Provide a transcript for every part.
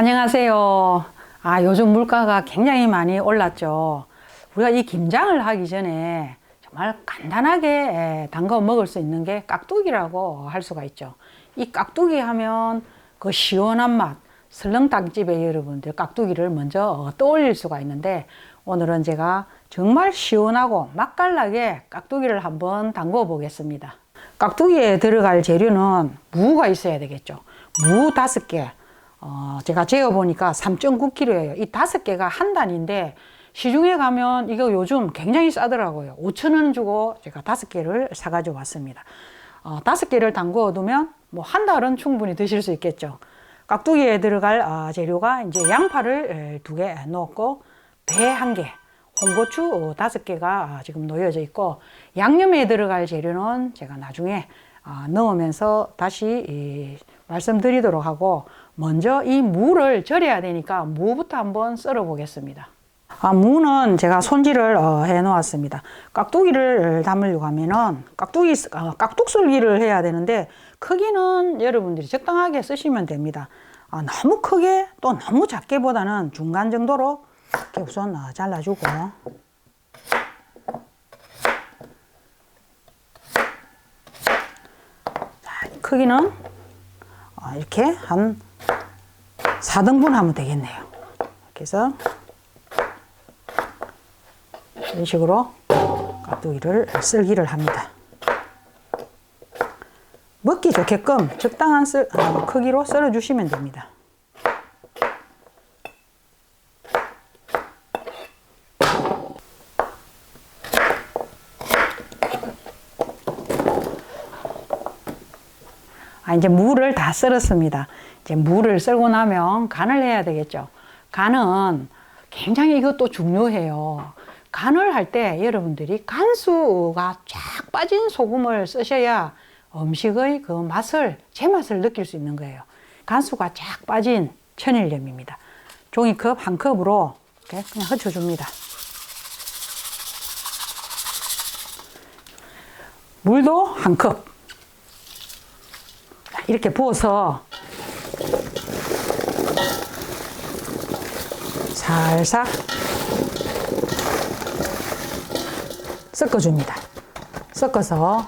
안녕하세요. 아, 요즘 물가가 굉장히 많이 올랐죠. 우리가 이 김장을 하기 전에 정말 간단하게 에, 담가 먹을 수 있는 게 깍두기라고 할 수가 있죠. 이 깍두기 하면 그 시원한 맛, 설렁탕집에 여러분들 깍두기를 먼저 어, 떠올릴 수가 있는데 오늘은 제가 정말 시원하고 맛깔나게 깍두기를 한번 담궈 보겠습니다. 깍두기에 들어갈 재료는 무가 있어야 되겠죠. 무 다섯 개. 어, 제가 재어보니까 3.9kg예요. 이 다섯 개가 한 단인데 시중에 가면 이거 요즘 굉장히 싸더라고요. 5천 원 주고 제가 다섯 개를 사가지고 왔습니다. 어, 다섯 개를 담궈 두면 뭐 한 달은 충분히 드실 수 있겠죠. 깍두기에 들어갈 아, 재료가 이제 양파를 두 개 넣었고 배 한 개, 홍고추 어, 다섯 개가 지금 놓여져 있고 양념에 들어갈 재료는 제가 나중에 아, 넣으면서 다시 이, 말씀드리도록 하고 먼저 이 무를 절여야 되니까 무부터 한번 썰어 보겠습니다. 아, 무는 제가 손질을 어, 해 놓았습니다. 깍두기를 담으려고 하면은 깍두기 어, 깍둑썰기를 해야 되는데 크기는 여러분들이 적당하게 쓰시면 됩니다. 아, 너무 크게 또 너무 작게 보다는 중간 정도로 이렇게 우선 어, 잘라주고 자, 크기는 어, 이렇게 한 4등분 하면 되겠네요. 이렇게 해서 이런 식으로 깍두기를 썰기를 합니다. 먹기 좋게끔 적당한 썰, 어, 크기로 썰어 주시면 됩니다. 아, 이제 무를 다 썰었습니다. 이제 무를 썰고 나면 간을 해야 되겠죠. 간은 굉장히 이것도 중요해요. 간을 할 때 여러분들이 간수가 쫙 빠진 소금을 쓰셔야 음식의 그 맛을, 제 맛을 느낄 수 있는 거예요. 간수가 쫙 빠진 천일염입니다. 종이컵 한 컵으로 그냥 흩어줍니다. 물도 한 컵. 이렇게 부어서 살살 섞어줍니다. 섞어서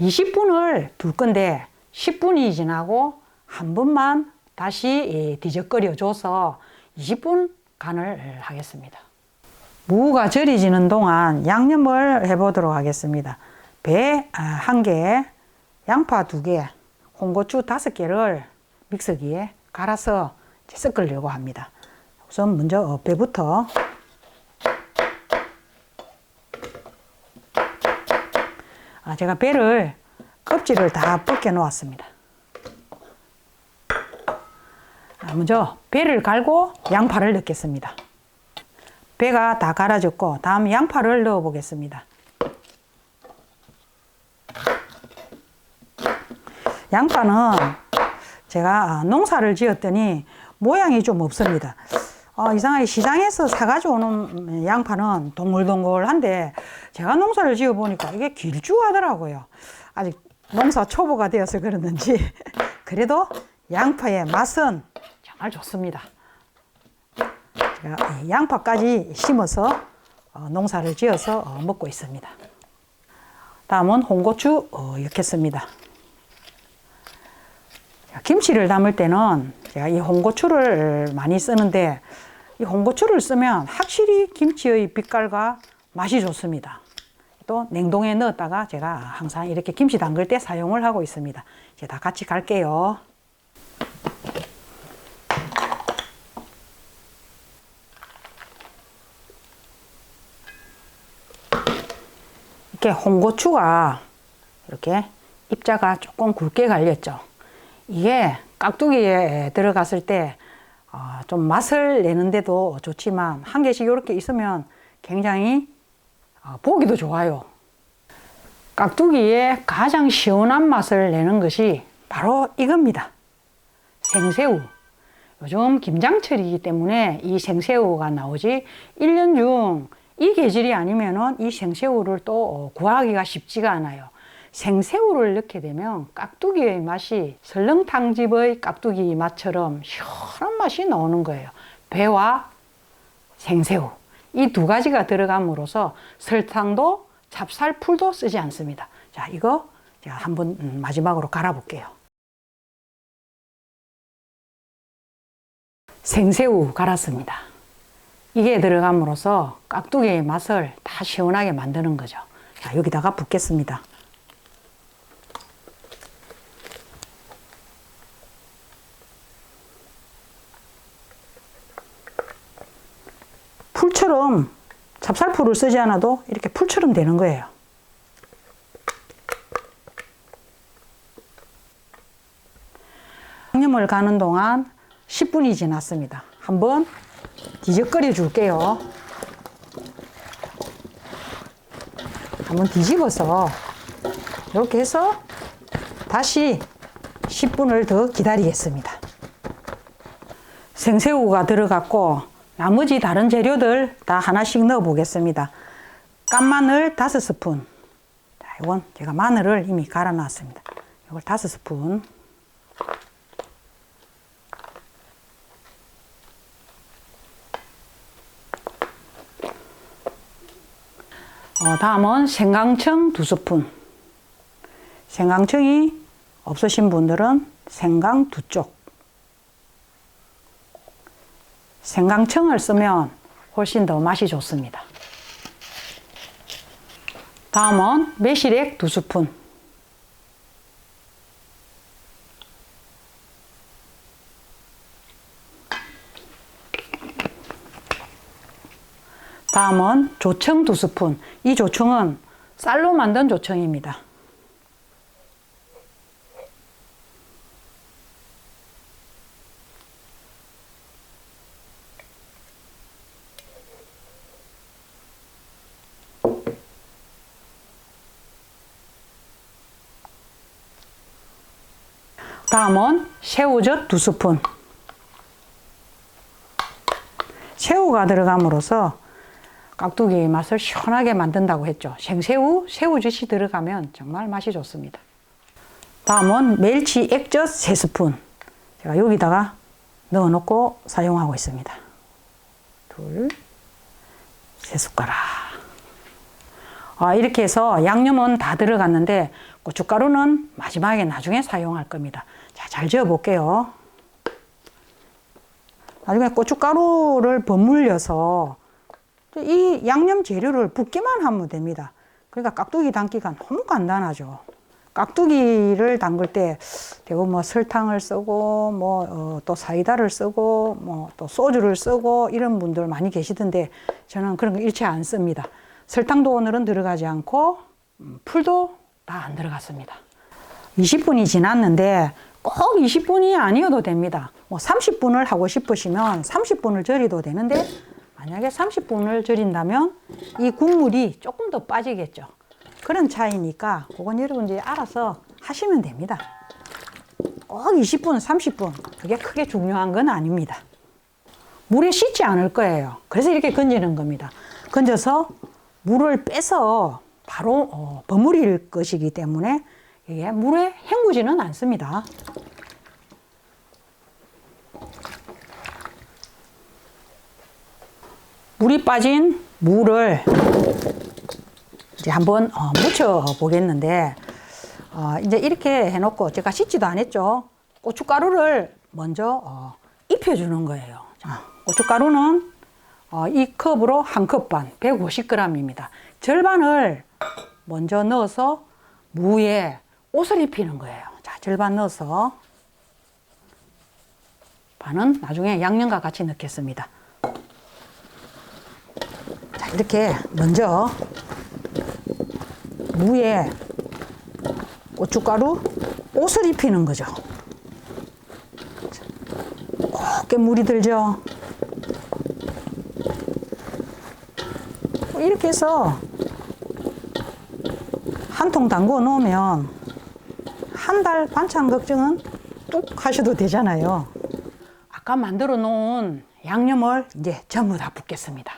20분을 둘 건데 10분이 지나고 한 번만 다시 뒤적거려 줘서 20분 간을 하겠습니다. 무가 절이지는 동안 양념을 해보도록 하겠습니다. 배 한 개, 양파 두 개, 홍고추 다섯 개를 믹서기에 갈아서 섞으려고 합니다. 우선 먼저 배부터 아, 제가 배를 껍질을 다 벗겨 놓았습니다. 아, 먼저 배를 갈고 양파를 넣겠습니다. 배가 다 갈아졌고 다음 양파를 넣어 보겠습니다. 양파는 제가 농사를 지었더니 모양이 좀 없습니다. 어, 이상하게 시장에서 사가지고 오는 양파는 동글동글한데 제가 농사를 지어 보니까 이게 길쭉하더라고요. 아직 농사 초보가 되어서 그러는지 그래도 양파의 맛은 정말 좋습니다. 제가 양파까지 심어서 어, 농사를 지어서 어, 먹고 있습니다. 다음은 홍고추 어, 넣겠습니다. 김치를 담을 때는 제가 이 홍고추를 많이 쓰는데 이 홍고추를 쓰면 확실히 김치의 빛깔과 맛이 좋습니다. 또 냉동에 넣었다가 제가 항상 이렇게 김치 담글 때 사용을 하고 있습니다. 이제 다 같이 갈게요. 이렇게 홍고추가 이렇게 입자가 조금 굵게 갈렸죠. 이게 깍두기에 들어갔을 때 어, 좀 맛을 내는데도 좋지만 한 개씩 이렇게 있으면 굉장히 어, 보기도 좋아요. 깍두기에 가장 시원한 맛을 내는 것이 바로 이겁니다. 생새우. 요즘 김장철이기 때문에 이 생새우가 나오지 1년 중 이 계절이 아니면은 이 생새우를 또 구하기가 쉽지가 않아요. 생새우를 넣게 되면 깍두기의 맛이 설렁탕집의 깍두기 맛처럼 시원한 맛이 나오는 거예요. 배와 생새우 이 두 가지가 들어감으로써 설탕도 찹쌀풀도 쓰지 않습니다. 자, 이거 제가 한번 음, 마지막으로 갈아볼게요. 생새우 갈았습니다. 이게 들어감으로써 깍두기의 맛을 다 시원하게 만드는 거죠. 자, 여기다가 붓겠습니다. 풀처럼 찹쌀풀을 쓰지 않아도 이렇게 풀처럼 되는 거예요. 양념을 가는 동안 10분이 지났습니다. 한번 뒤적거려 줄게요. 한번 뒤집어서 이렇게 해서 다시 10분을 더 기다리겠습니다. 생새우가 들어갔고 나머지 다른 재료들 다 하나씩 넣어 보겠습니다. 깐마늘 5스푼. 자, 이건 제가 마늘을 이미 갈아 놨습니다. 이걸 5스푼. 어, 다음은 생강청 두 스푼. 생강청이 없으신 분들은 생강 두 쪽. 생강청을 쓰면 훨씬 더 맛이 좋습니다. 다음은 매실액 두 스푼. 다음은 조청 두 스푼. 이 조청은 쌀로 만든 조청입니다. 다음은 새우젓 두 스푼. 새우가 들어감으로써 깍두기의 맛을 시원하게 만든다고 했죠. 생새우, 새우젓이 들어가면 정말 맛이 좋습니다. 다음은 멸치 액젓 3스푼. 제가 여기다가 넣어놓고 사용하고 있습니다. 둘, 세 숟가락. 아, 이렇게 해서 양념은 다 들어갔는데 고춧가루는 마지막에 나중에 사용할 겁니다. 자, 잘 저어 볼게요. 나중에 고춧가루를 버물려서 이 양념 재료를 붓기만 하면 됩니다. 그러니까 깍두기 담기가 너무 간단하죠. 깍두기를 담글 때 대부분 뭐 설탕을 쓰고 뭐또 사이다를 쓰고 뭐 또 소주를 쓰고 이런 분들 많이 계시던데 저는 그런 거 일체 안 씁니다. 설탕도 오늘은 들어가지 않고 음, 풀도 다 안 들어갔습니다. 20분이 지났는데 꼭 20분이 아니어도 됩니다. 뭐 30분을 하고 싶으시면 30분을 절여도 되는데 만약에 30분을 절인다면 이 국물이 조금 더 빠지겠죠. 그런 차이니까 그건 여러분들이 알아서 하시면 됩니다. 꼭 20분, 30분 그게 크게 중요한 건 아닙니다. 물에 씻지 않을 거예요. 그래서 이렇게 건지는 겁니다. 건져서 물을 빼서 바로 어, 버무릴 것이기 때문에 이게 물에 헹구지는 않습니다. 물이 빠진 물을 이제 한번 어, 묻혀 보겠는데 어, 이제 이렇게 해놓고 제가 씻지도 안 했죠. 고춧가루를 먼저 어, 입혀주는 거예요. 자, 고춧가루는 어, 이 컵으로 한 컵 반, 150g입니다. 절반을 먼저 넣어서 무에 옷을 입히는 거예요. 자, 절반 넣어서 반은 나중에 양념과 같이 넣겠습니다. 자, 이렇게 먼저 무에 고춧가루 옷을 입히는 거죠. 곱게 물이 들죠. 이렇게 해서 한 통 담궈 놓으면 한 달 반찬 걱정은 뚝 하셔도 되잖아요. 아까 만들어 놓은 양념을 이제 전부 다 붓겠습니다.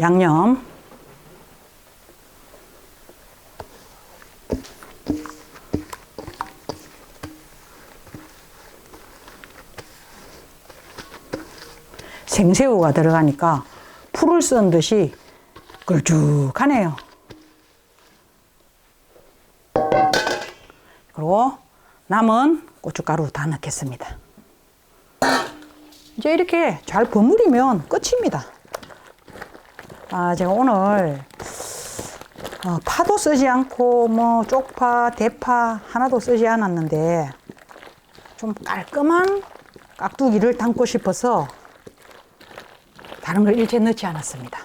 양념. 생새우가 들어가니까 풀을 썬 듯이 걸쭉하네요. 그리고 남은 고춧가루 다 넣겠습니다. 이제 이렇게 잘 버무리면 끝입니다. 아, 제가 오늘 어, 파도 쓰지 않고 뭐 쪽파, 대파 하나도 쓰지 않았는데 좀 깔끔한 깍두기를 담고 싶어서 다른 걸 일체 넣지 않았습니다.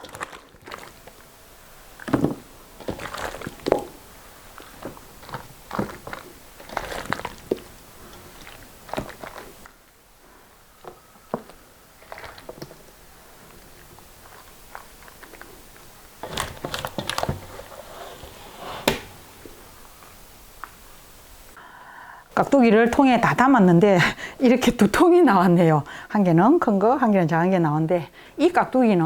깍두기를 통에 다 담았는데 이렇게 두 통이 나왔네요. 한 개는 큰 거, 한 개는 작은 게 나왔는데 이 깍두기는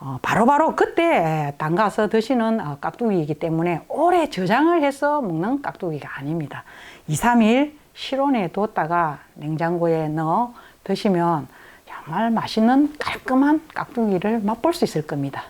어, 바로 바로 그때 담가서 드시는 어, 깍두기이기 때문에 오래 저장을 해서 먹는 깍두기가 아닙니다. 2, 3일 실온에 뒀다가 냉장고에 넣어 드시면 정말 맛있는 깔끔한 깍두기를 맛볼 수 있을 겁니다.